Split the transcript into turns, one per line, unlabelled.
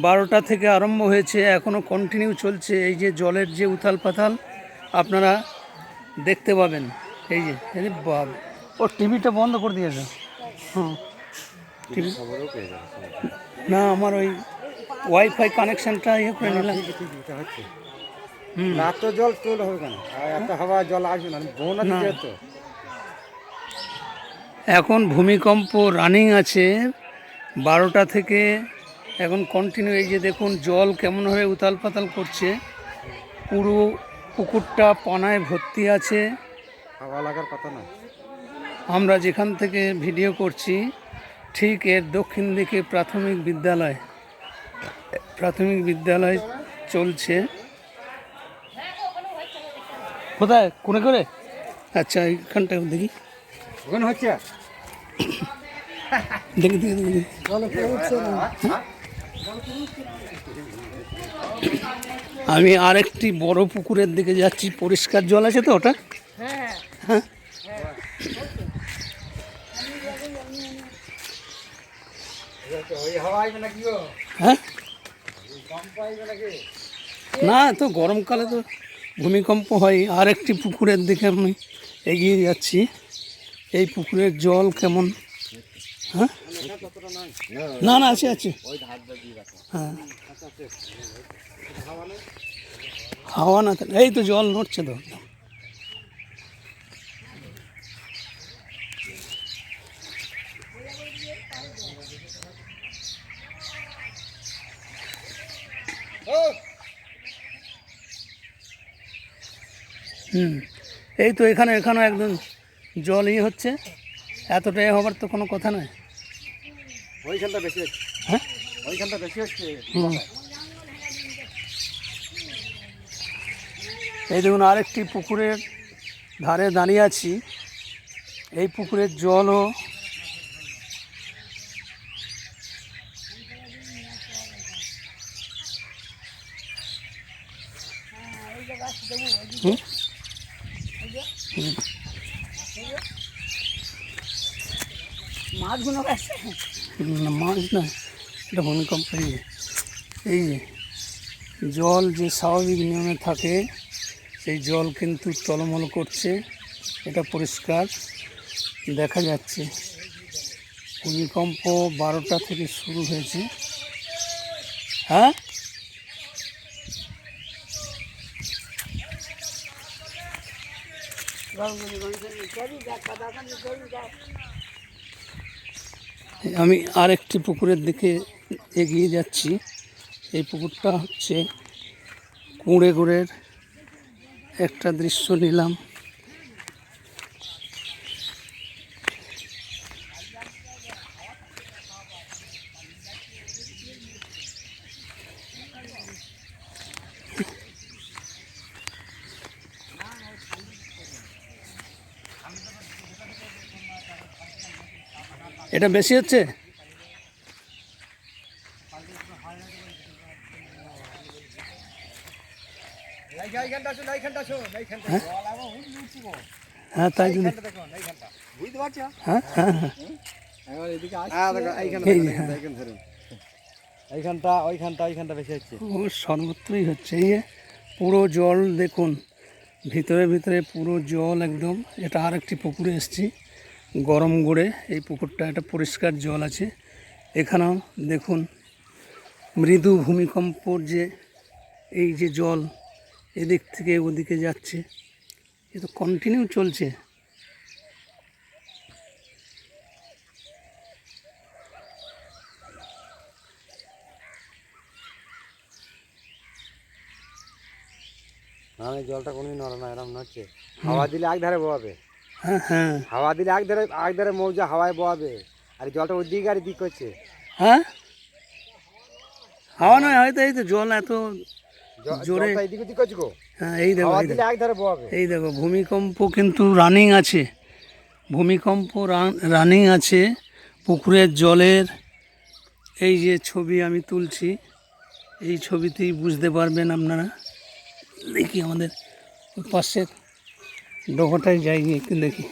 বারোটা থেকে আরম্ভ হয়েছে এখনও কন্টিনিউ চলছে। এই যে জলের যে উথাল পাথাল আপনারা দেখতে পাবেন। এই যে বাব ও টিভিটা বন্ধ করে দিয়েছে। হুম। টিভি না আমার ওই ওয়াইফাই কানেকশনটা ইয়ে করে নিলাম।
জল তোল হবে কেন? এত হাওয়া জল আসবে না। বোন
না।
আছে তো।
এখন ভূমিকম্প রানিং আছে। বারোটা থেকে এখন কন্টিনিউ এই যে দেখুন জল কেমনভাবে উতাল পাতাল করছে। পুরো পুকুরটা পানায় ভর্তি আছে।
হাওয়া লাগার কথা না।
আমরা যেখান থেকে ভিডিও করছি ঠিক এর দক্ষিণ দিকে প্রাথমিক বিদ্যালয়। প্রাথমিক বিদ্যালয় চলছে। কোথায়? কোনে করে আচ্ছা এইখানটা দেখি।
ওখানে হচ্ছে?
দেখি দেখি দেখি। দেখি। আমি আরেকটি বড় পুকুরের দিকে যাচ্ছি। পরিষ্কার জল আছে তো ওটা? হ্যাঁ। হ্যাঁ? না, তো গরমকালে তো ভূমিকম্প হয়। আর একটি পুকুরের দিকে আমি এগিয়ে যাচ্ছি। এই পুকুরের জল কেমন? হ্যাঁ? না না, আছে আছে। হ্যাঁ। হাওয়া না এই তো জল নড়ছে তো। হুম, এই তো এখানে এখানে একদম জল ইয়ে হচ্ছে। এতটাই হবার তো কোনো কথা নয়।
ওইখানটা বেশি হচ্ছে।
হ্যাঁ?
ওইখানটা বেশি হচ্ছে।
এই দেখুন আরেকটি পুকুরের ধারে দাঁড়িয়ে আছি। এই পুকুরের জলও হুম?
মাছগুলো
না, মাছ না, এটা ভূমিকম্প এই যে জল যে স্বাভাবিক নিয়মে থাকে, সেই জল কিন্তু টলমল করছে, এটা পরিষ্কার। দেখা যাচ্ছে, ভূমিকম্প বারোটা থেকে শুরু হয়েছে। হ্যাঁ? আমি আরেকটি পুকুরের দিকে এগিয়ে যাচ্ছি। এই পুকুরটা হচ্ছে কুঁড়ে কুঁড়েগুড়ের একটা দৃশ্য নিলাম। এটা বেশি হচ্ছে?
এইখানটা
হ্যাঁ তাই জন্য। হ্যাঁ হ্যাঁ হ্যাঁ।
হ্যাঁ
হ্যাঁ।
এইখানটা ওইখানটা ওইখানটা বেশি হচ্ছে।
ও সর্বত্রই হচ্ছে। এই পুরো জল দেখুন ভিতরে ভিতরে পুরো জল একদম। এটা আর একটি পুকুরে এসছি। গরম গড়ে এই পুকুরটা একটা পরিষ্কার জল আছে। এখানেও দেখুন মৃদু ভূমিকম্পর যে এই যে জল এদিক থেকে ওদিকে যাচ্ছে এ তো কন্টিনিউ চলছে।
জলটা কোনোদিন নড়ে না এরকম নড়ছে। হাওয়া দিলে এক ধারে বয়াবে
হ্যাঁ। হ্যাঁ
হাওয়া দিলে এক ধারে এক ধারে মৌজা হাওয়ায় বয়াবে আর জলটা ওই দিকে আর দিক করছে।
হ্যাঁ? হাওয়া নয় হয়তো এই তো জল এত জোরে-
এদিক ওদিক করছে গো।
হ্যাঁ এই দেখো
এক ধারে বয়াবে
এই দেখো ভূমিকম্প কিন্তু রানিং আছে। ভূমিকম্প রানিং আছে পুকুরের জলের। এই যে ছবি আমি তুলছি এই ছবিতেই বুঝতে পারবেন আপনারা। দেখি আমাদের পাশের ডোকাটায় যাইনি একটু দেখি।